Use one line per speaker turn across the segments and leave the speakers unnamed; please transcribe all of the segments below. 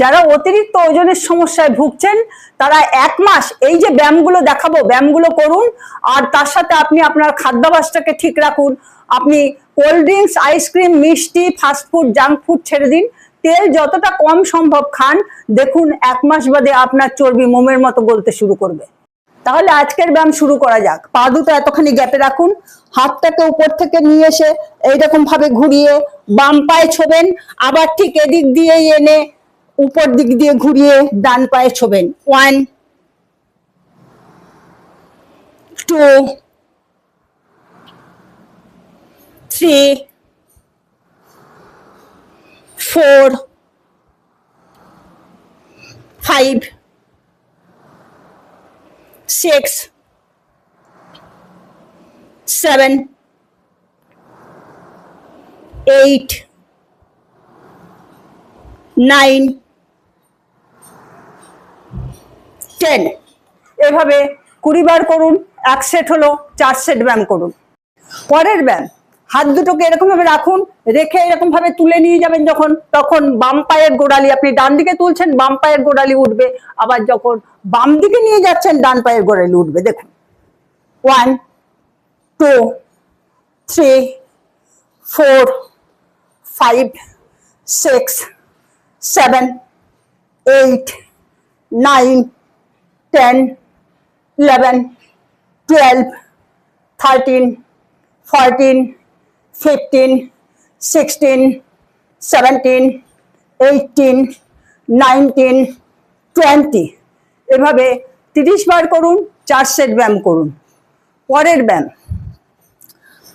যারা অতিরিক্ত ওজনের সমস্যায় ভুগছেন, তারা এক মাস এই যে ব্যায়ামগুলো দেখাবো, ব্যায়ামগুলো করুন আর তার সাথে আপনি আপনার খাদ্যাভাসটাকে ঠিক রাখুন। আপনি কোল্ড ড্রিঙ্কস আইসক্রিম মিষ্টি ফাস্টফুড জাঙ্ক ফুড ছেড়ে দিন। তেল যতটা কম সম্ভব খান। দেখুন এক মাস বাদে আপনার চর্বি মোমের মতো গলতে শুরু করবে। তাহলে আজকের ব্যায়াম শুরু করা যাক। পা দুটো এতখানি গ্যাপে রাখুন। হাতটাকে উপর থেকে নিয়ে এসে এইরকম ভাবে ঘুরিয়ে বাম পায়ে ছোবেন। আবার ঠিক এদিক দিয়ে এনে উপর দিক দিয়ে ঘুরিয়ে ডান পায়ে ছোবেন। One two three four five six, seven, eight, nine, ten এভাবে কুড়ি বার করুন, এক সেট হলো, চার সেট ব্যায়াম করুন। পরের ব্যায়াম, হাত দুটোকে এরকম ভাবে রাখুন, রেখে এরকম ভাবে তুলে নিয়ে যাবেন যখন, তখন বাম পায়ের গোড়ালি, আপনি ডান দিকে তুলছেন, বাম পায়ের গোড়ালি উঠবে, আবার যখন বাম দিকে নিয়ে যাচ্ছেন, ডান পায়ের গোড়ালি উঠবে। দেখুন one two three four five six seven eight nine ten eleven twelve thirteen fourteen fifteen sixteen seventeen eighteen nineteen twenty এভাবে তিরিশ বার করুন, চার সেট ব্যায়াম করুন। পরের ব্যায়াম।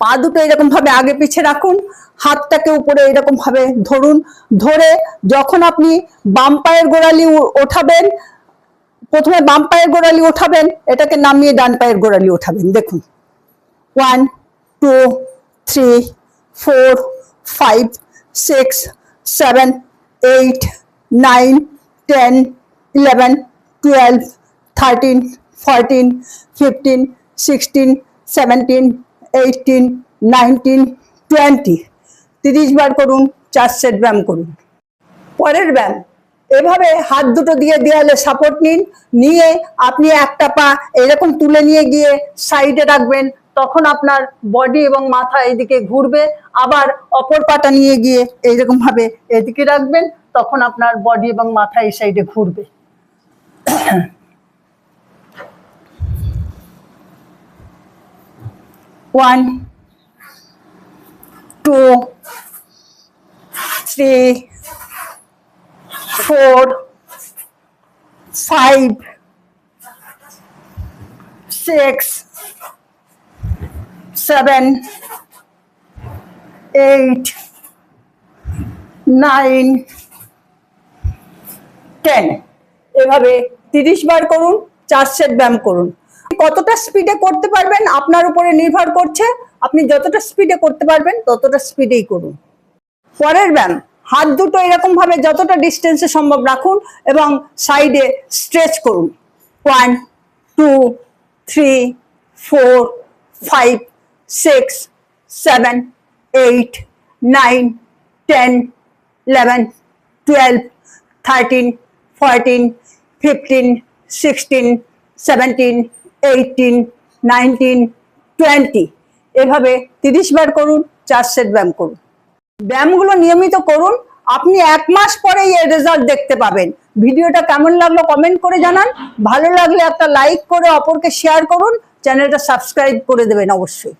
পা দুটো এরকম ভাবে আগে পিছে রাখুন, হাতটাকে উপরে এরকম ভাবে ধরুন। ধরে যখন আপনি বাম পায়ের গোড়ালি ওঠাবেন প্রথমে বাম পায়ের গোড়ালি ওঠাবেন, এটাকে নামিয়ে ডান পায়ের গোড়ালি ওঠাবেন, দেখুন। One two three four five six seven eight nine ten eleven twelve thirteen fourteen fifteen sixteen seventeen eighteen nineteen twenty তিরিশ বার করুন, চার সেট ব্যায়াম করুন। পরের ব্যায়াম। এভাবে হাত দুটো দিয়ে দেয়ালে সাপোর্ট নিন। নিয়ে আপনি একটা পা এরকম তুলে নিয়ে গিয়ে সাইডে রাখবেন, তখন আপনার বডি এবং মাথা এদিকে ঘুরবে। আবার অপর পাটা নিয়ে গিয়ে এইরকম ভাবে এদিকে রাখবেন, তখন আপনার বডি এবং মাথা এই সাইডে ঘুরবে। One two three four, five, six, seven, eight, nine ten এভাবে তিরিশ বার করুন চার সেট ব্যায়াম করুন। কতটা স্পিডে করতে পারবেন আপনার উপরে নির্ভর করছে। আপনি যতটা স্পিডে করতে পারবেন ততটা স্পিডেই করুন। পরের ব্যায়াম। হাত দুটো এরকম ভাবে যতটা ডিস্টেন্সে সম্ভব রাখুন এবং সাইডে স্ট্রেচ করুন। One two three four five six seven eight nine ten eleven twelve thirteen fourteen fifteen sixteen seventeen eighteen nineteen twenty এভাবে তিরিশ বার করুন, চার সেট ব্যায়াম করুন। ব্যায়ামগুলো নিয়মিত করুন। আপনি এক মাস পরে এই রেজাল্ট দেখতে পাবেন। ভিডিওটা কেমন লাগল কমেন্ট করে জানান। ভালো লাগলে একটা লাইক করে অপরকে শেয়ার করুন। চ্যানেলটা সাবস্ক্রাইব করে দেবেন অবশ্যই।